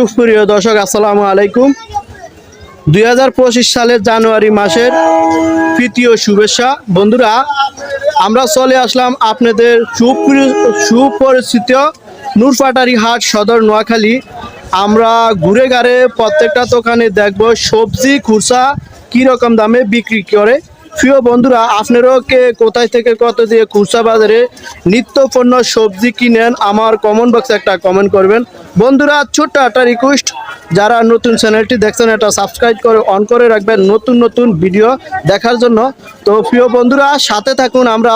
সুপ্রিয় দর্শক, আসসালামু আলাইকুম। দু হাজার পঁচিশ সালের জানুয়ারি মাসের তৃতীয় শুভেচ্ছা। বন্ধুরা, আমরা চলে আসলাম আপনাদের সুপ্রি- সুপরিচিত নূরপাটারি হাট সদর নোয়াখালী। আমরা ঘুরে গাড়ে প্রত্যেকটা দোকানে দেখব সবজি খুরসা কীরকম দামে বিক্রি করে। প্রিয় বন্ধুরা, আপনারাও কে কোথায় থেকে কত দিয়ে খুচরা বাজারে নিত্য পণ্য সবজি কিনেন, আমার কমেন্ট বক্সে একটা কমেন্ট করবেন। বন্ধুরা, ছোট্ট একটা রিকোয়েস্ট যারা নতুন চ্যানেলটি দেখছেন, এটা সাবস্ক্রাইব করে অন করে রাখবেন নতুন নতুন ভিডিও দেখার জন্য। তো প্রিয় বন্ধুরা, সাথে থাকুন আমরা।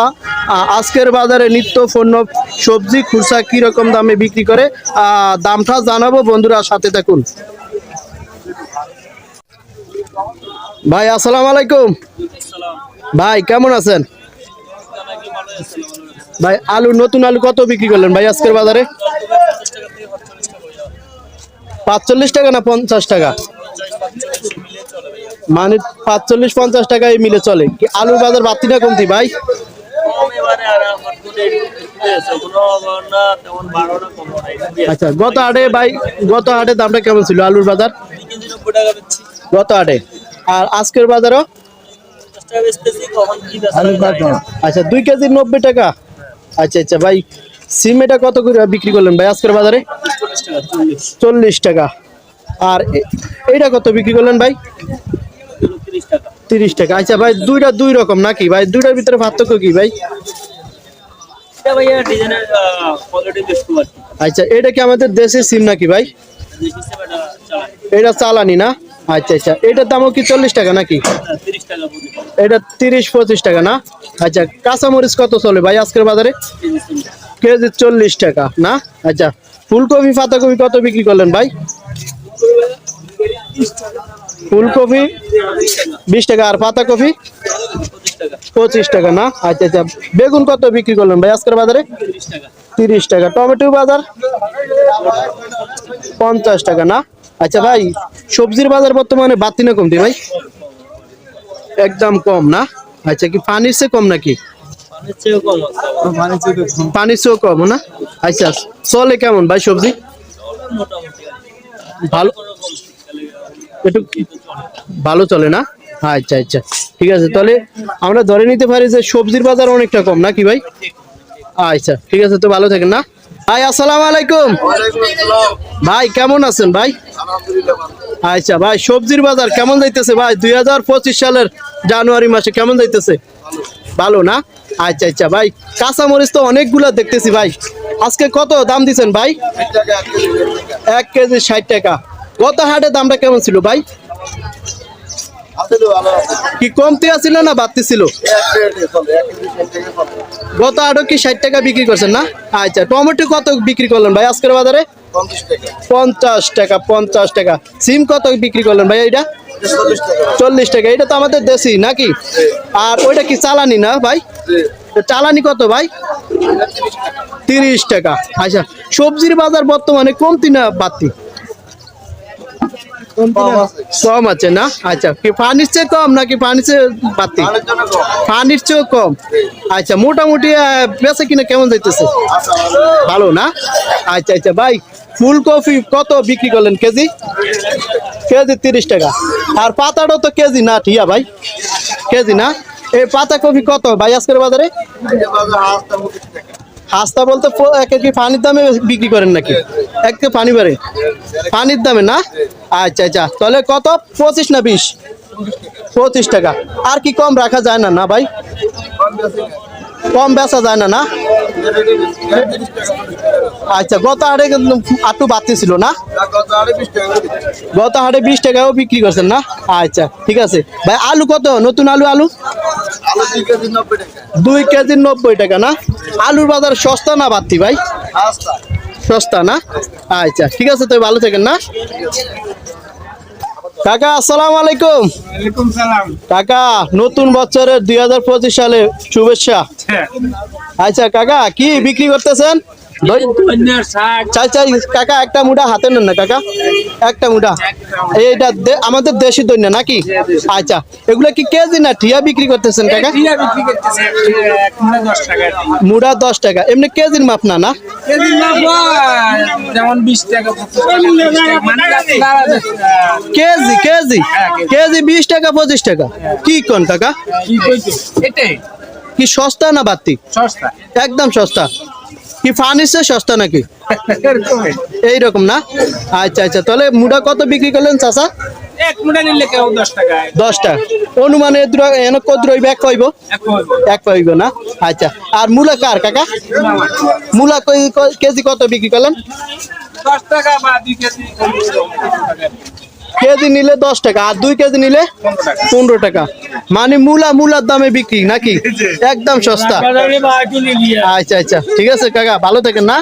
আজকের বাজারে নিত্য পণ্য সবজি খুচরা কীরকম দামে বিক্রি করে দামটা জানাব বন্ধুরা, সাথে থাকুন। ভাই, আসসালামু আলাইকুম। ভাই কেমন আছেন? ভাই আলু নতুন আলু কত বিক্রি করলেন ভাই আজকের বাজারে? পাঁচচল্লিশ টাকা না পঞ্চাশ টাকা? মানে পাঁচচল্লিশ পঞ্চাশ টাকায় মিলে চলে। কি আলুর বাজার বাড়তি না কমতি ভাই? আচ্ছা গত হাটে ভাই গত হাটে দামটা কেমন ছিল আলুর বাজার? গত হাটে। আর আজকের বাজারও? আচ্ছা দুই কেজি নব্বই টাকা আচ্ছা আচ্ছা ভাই সিম এটা কত করে বিক্রি করলেন ভাই আজকের বাজারে চল্লিশ টাকা আর এইটা কত বিক্রি করলেন ভাই তিরিশ টাকা আচ্ছা ভাই দুইটা দুই রকম নাকি ভাই দুইটার ভিতরে পার্থক্য কি ভাই আচ্ছা এটা কি আমাদের দেশের সিম নাকি ভাই এটা চালানি না আচ্ছা আচ্ছা। এটার দামও কি চল্লিশ টাকা নাকি? এটা তিরিশ, পঁচিশ টাকা না? আচ্ছা কাঁচামরিচ কত চলে ভাই আজকের বাজারে? কেজি চল্লিশ টাকা, না? আচ্ছা ফুলকপি, পাতাকপি কত বিক্রি করলেন ভাই? ফুলকপি বিশ টাকা, আর পাতাকপি পঁচিশ টাকা, না? আচ্ছা আচ্ছা। বেগুন কত বিক্রি করলেন ভাই আজকের বাজারে? তিরিশ টাকা। টমেটো বাজার পঞ্চাশ টাকা, না? আচ্ছা ভাই সবজির বাজার বর্তমানে বাড়তি না কমতি ভাই? একদম কম না? আচ্ছা কি পানির চেয়ে কম নাকি? পানির চেয়েও কম না? আচ্ছা চলে কেমন ভাই সবজি? ভালো? একটু ভালো চলে না? আচ্ছা আচ্ছা ঠিক আছে তাহলে আমরা ধরে নিতে পারি যে সবজির বাজার অনেকটা কম নাকি ভাই? আচ্ছা ঠিক আছে তো ভালো থাকেন না? ভাই আসসালামু আলাইকুম। ভাই কেমন আছেন ভাই? আচ্ছা ভাই সবজির বাজার কেমন যাইতেছে ভাই? দুই হাজার পঁচিশ সালের জানুয়ারি মাসে কেমন যাইতেছে? ভালো না? আচ্ছা আচ্ছা ভাই কাঁচামরিচ তো অনেকগুলা দেখতেছি ভাই। আজকে কত দাম দিচ্ছেন ভাই? এক কেজি ষাট টাকা। গত হাটে দামটা কেমন ছিল ভাই? কি কমতে আছিল না বাড়তি ছিল? গত হাটও কি ষাট টাকা বিক্রি করছেন না? আচ্ছা টমেটো কত বিক্রি করলেন ভাই আজকের বাজারে? পঞ্চাশ টাকা। পঞ্চাশ টাকা সিম কত বিক্রি করলেন ভাই এটা চল্লিশ টাকা। এটা তো আমাদের দেশি নাকি? আর ওইটা কি চালানি না ভাই? চালানি কত ভাই? তিরিশ টাকা। আচ্ছা সবজির বাজার বর্তমানে কমতি না বাড়তি? কম আছে না? আচ্ছা কি পানির চেয়ে কম নাকি চেয়ে বাড়তি? পানির চেয়েও কম। আচ্ছা মোটামুটি বেচা কিনা কেমন যাইতেছে? ভালো না? আচ্ছা আচ্ছা ভাই, ফুলকপি কত বিক্রি করলেন কেজি? কেজি তিরিশ টাকা। আর পাতাটাও তো কেজি না, ঠিয়া ভাই? কেজি না? এই পাতা কপি কত ভাই আজকের বাজারে? হাস্তা বলতে এক কি পানির দামে বিক্রি করেন নাকি? এক পানি বাড়ে। পানির দামে না? আচ্ছা আচ্ছা। তাহলে কত? পঁচিশ না বিশ? পঁচিশ টাকা। আর কি কম রাখা যায় না না ভাই? কম বেচা যায় না না? আচ্ছা গত হাটে আটটু বাড়তি ছিল না? গত হাটে বিশ টাকাও বিক্রি করছেন না? আচ্ছা ঠিক আছে। ভাই আলু কত? নতুন আলু আলু? দুই কেজি নব্বই টাকা না? আলুর বাজার সস্তা না বাড়তি ভাই? সস্তা। না? আচ্ছা ঠিক আছে তো ভালো থাকেন না? কাকা আসসালাম আলাইকুম। কাকা নতুন বছরের দুই হাজার পঁচিশ সালে শুভেচ্ছা। হ্যাঁ। আচ্ছা কাকা কি বিক্রি করতেছেন? চাই চাই কাকা একটা মুঠা হাতে নেন না কাকা। একটা মুঠা এইটা আমাদের দেশি দৈন্য নাকি? আচ্ছা এগুলো কি কেজি না ঠিয়া বিক্রি করতেছেন কাকা? মুড়া দশ টাকা। এমনি কেজির মাপ না না? কেজি। KG KG? কেজি বিশ টাকা পঁচিশ টাকা। কি কোন কাকা? কি কি সস্তা না বাড়তি? সস্তা। একদম সস্তা। কি ফার্নিচার সস্তা নাকি? এইরকম না? আচ্ছা আচ্ছা। তাহলে মুড়া কত বিক্রি করলেন চাচা? এক মুড়া নিলে কেউ দশ টাকায় দশটা। অনুমানে এদুরা- এন কত রইবে? এক পাইব এক পাইব না? আচ্ছা। আর মূলা কার কাকা? মূলা কই- ক- কেজি কত বিক্রি করলেন? দশ টাকা বা দুই কেজি। পনেরো টাকা। কেজি নিলে দশ টাকা, আর দুই কেজি নিলে পনেরো টাকা। মানে মূলা, মূলার দামে বিক্রি নাকি? একদম সস্তা। আচ্ছা আচ্ছা ঠিক আছে কাকা, ভালো থাকেন না।